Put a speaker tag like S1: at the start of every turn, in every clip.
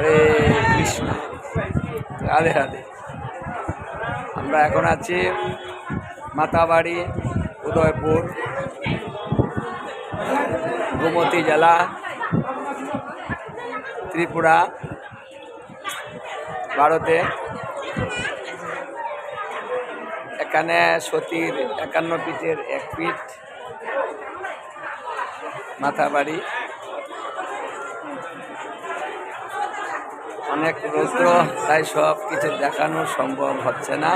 S1: হরে কৃষ্ণ। রাধে রাধে। আমরা এখন আছি মাতাবাড়ি, উদয়পুর, গোমতী জেলা, ত্রিপুরা, ভারতে। এখানে সতীর একান্ন পিঠের এক পিঠ মাথাবাড়ি অনেক রৌদ্র, তাই সব কিছু দেখানো সম্ভব হচ্ছে না।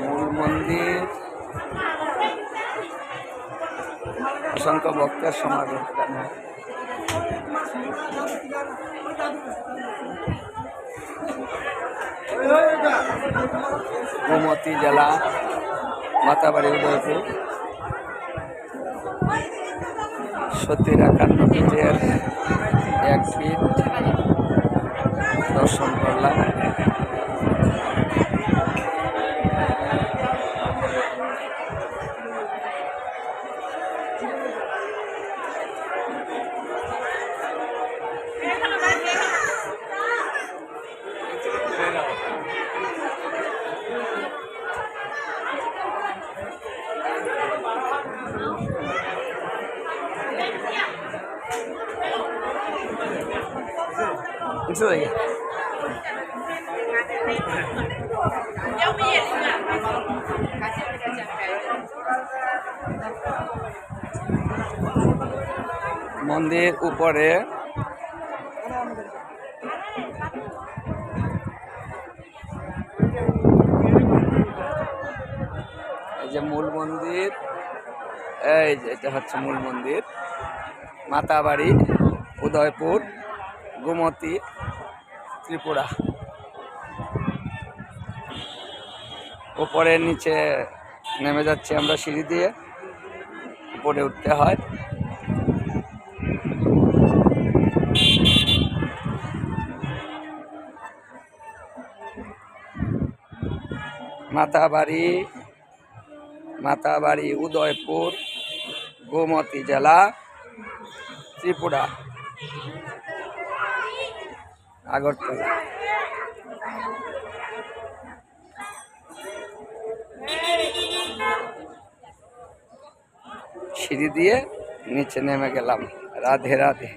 S1: মূল মন্দির, অসংখ্য ভক্তের সমাগম গোমতী জেলা, মাতাবাড়ি, উদয়পুর। সতীর একান্ন পীঠের এক পীঠ দর্শন করলাম মন্দির উপরে এই যে মূল মন্দির এই যে এটা হচ্ছে মূল মন্দির মাতাবাড়ি উদয়পুর। গোমতী, ত্রিপুরা। উপরে নিচে নেমে যাচ্ছি আমরা সিঁড়ি দিয়ে। উপরে উঠতে হয়। মাতাবাড়ি মাতাবাড়ি, উদয়পুর, গোমতী জেলা, ত্রিপুরা। আগরতলা। সিঁড়ি দিয়ে নিচে নেমে গেলাম। রাধে রাধে।